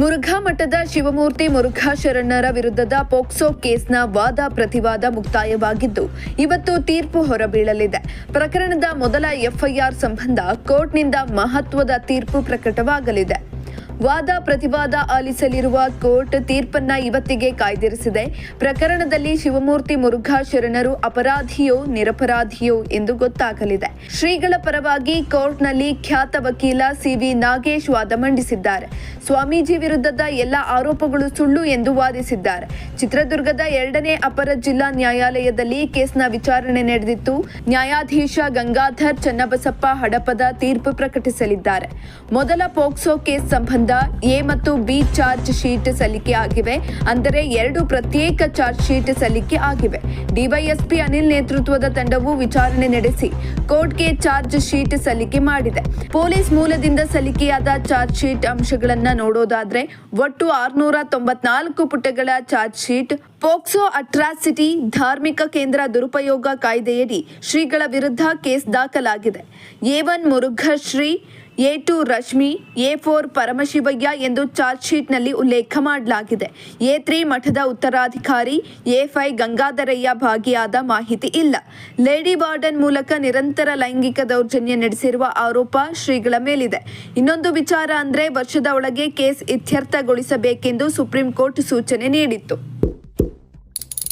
ಮುರುಘಾ ಮಠದ ಶಿವಮೂರ್ತಿ ಮುರುಘಾ ಶರಣರ ವಿರುದ್ಧದ ಪೋಕ್ಸೋ ಕೇಸ್ನ ವಾದ ಪ್ರತಿವಾದ ಮುಕ್ತಾಯವಾಗಿದ್ದು, ಇವತ್ತು ತೀರ್ಪು ಹೊರಬೀಳಲಿದೆ. ಪ್ರಕರಣದ ಮೊದಲ ಎಫ್ಐಆರ್ ಸಂಬಂಧ ಕೋರ್ಟ್ನಿಂದ ಮಹತ್ವದ ತೀರ್ಪು ಪ್ರಕಟವಾಗಲಿದೆ. ವಾದ ಪ್ರತಿವಾದ ಆಲಿಸಲಿರುವ ಕೋರ್ಟ್ ತೀರ್ಪನ್ನ ಇವತ್ತಿಗೆ ಕಾಯ್ದಿರಿಸಿದೆ. ಪ್ರಕರಣದಲ್ಲಿ ಶಿವಮೂರ್ತಿ ಮುರುಘಾ ಶರಣರು ಅಪರಾಧಿಯೋ, ನಿರಪರಾಧಿಯೋ ಎಂದು ಗೊತ್ತಾಗಲಿದೆ. ಶ್ರೀಗಳ ಪರವಾಗಿ ಕೋರ್ಟ್ನಲ್ಲಿ ಖ್ಯಾತ ವಕೀಲ ಸಿವಿ ನಾಗೇಶ್ ವಾದ ಮಂಡಿಸಿದ್ದಾರೆ. ಸ್ವಾಮೀಜಿ ವಿರುದ್ಧದ ಎಲ್ಲ ಆರೋಪಗಳು ಸುಳ್ಳು ಎಂದು ವಾದಿಸಿದ್ದಾರೆ. ಚಿತ್ರದುರ್ಗದ ಎರಡನೇ ಅಪರ ಜಿಲ್ಲಾ ನ್ಯಾಯಾಲಯದಲ್ಲಿ ಕೇಸ್ನ ವಿಚಾರಣೆ ನಡೆದಿತ್ತು. ನ್ಯಾಯಾಧೀಶ ಗಂಗಾಧರ್ ಚನ್ನಬಸಪ್ಪ ಹಡಪದ ತೀರ್ಪು ಪ್ರಕಟಿಸಲಿದ್ದಾರೆ. ಮೊದಲ ಪೋಕ್ಸೋ ಕೇಸ್ ಸಂಬಂಧ ಎ ಮತ್ತು ಬಿ ಚಾರ್ಜ್ ಶೀಟ್ ಸಲ್ಲಿಕೆ ಆಗಿವೆ. ಅಂದರೆ ಎರಡು ಪ್ರತ್ಯೇಕ ಚಾರ್ಜ್ ಶೀಟ್ ಸಲ್ಲಿಕೆ ಆಗಿವೆ. ಡಿವೈಎಸ್ಪಿ ಅನಿಲ್ ನೇತೃತ್ವದ ತಂಡವು ವಿಚಾರಣೆ ನಡೆಸಿ ಕೋರ್ಟ್ಗೆ ಚಾರ್ಜ್ ಶೀಟ್ ಸಲ್ಲಿಕೆ ಮಾಡಿದೆ. ಪೊಲೀಸ್ ಮೂಲದಿಂದ ಸಲ್ಲಿಕೆಯಾದ ಚಾರ್ಜ್ ಶೀಟ್ ಅಂಶಗಳನ್ನ ನೋಡೋದಾದ್ರೆ, ಒಟ್ಟು ಆರ್ನೂರ ತೊಂಬತ್ನಾಲ್ಕು ಪುಟಗಳ ಚಾರ್ಜ್ ಶೀಟ್ ಪೋಕ್ಸೋ ಅಟ್ರಾಸಿಟಿ ಧಾರ್ಮಿಕ ಕೇಂದ್ರ ದುರುಪಯೋಗ ಕಾಯ್ದೆಯಡಿ ಶ್ರೀಗಳ ವಿರುದ್ಧ ಕೇಸ್ ದಾಖಲಾಗಿದೆ. A one Murughashri A two Rashmi, A four Paramashivayya ಎಂದು ಚಾರ್ಜ್ ಶೀಟ್ನಲ್ಲಿ ಉಲ್ಲೇಖ ಮಾಡಲಾಗಿದೆ. ಎ ತ್ರೀ ಮಠದ ಉತ್ತರಾಧಿಕಾರಿ, ಎ ಫೈ ಗಂಗಾಧರಯ್ಯ ಭಾಗಿಯಾದ ಮಾಹಿತಿ ಇಲ್ಲ. ಲೇಡಿ ವಾರ್ಡನ್ ಮೂಲಕ ನಿರಂತರ ಲೈಂಗಿಕ ದೌರ್ಜನ್ಯ ನಡೆಸಿರುವ ಆರೋಪ ಶ್ರೀಗಳ ಮೇಲಿದೆ. ಇನ್ನೊಂದು ವಿಚಾರ ಅಂದರೆ ವರ್ಷದ ಒಳಗೆ ಕೇಸ್ ಇತ್ಯರ್ಥಗೊಳಿಸಬೇಕೆಂದು ಸುಪ್ರೀಂ ಕೋರ್ಟ್ ಸೂಚನೆ ನೀಡಿತ್ತು.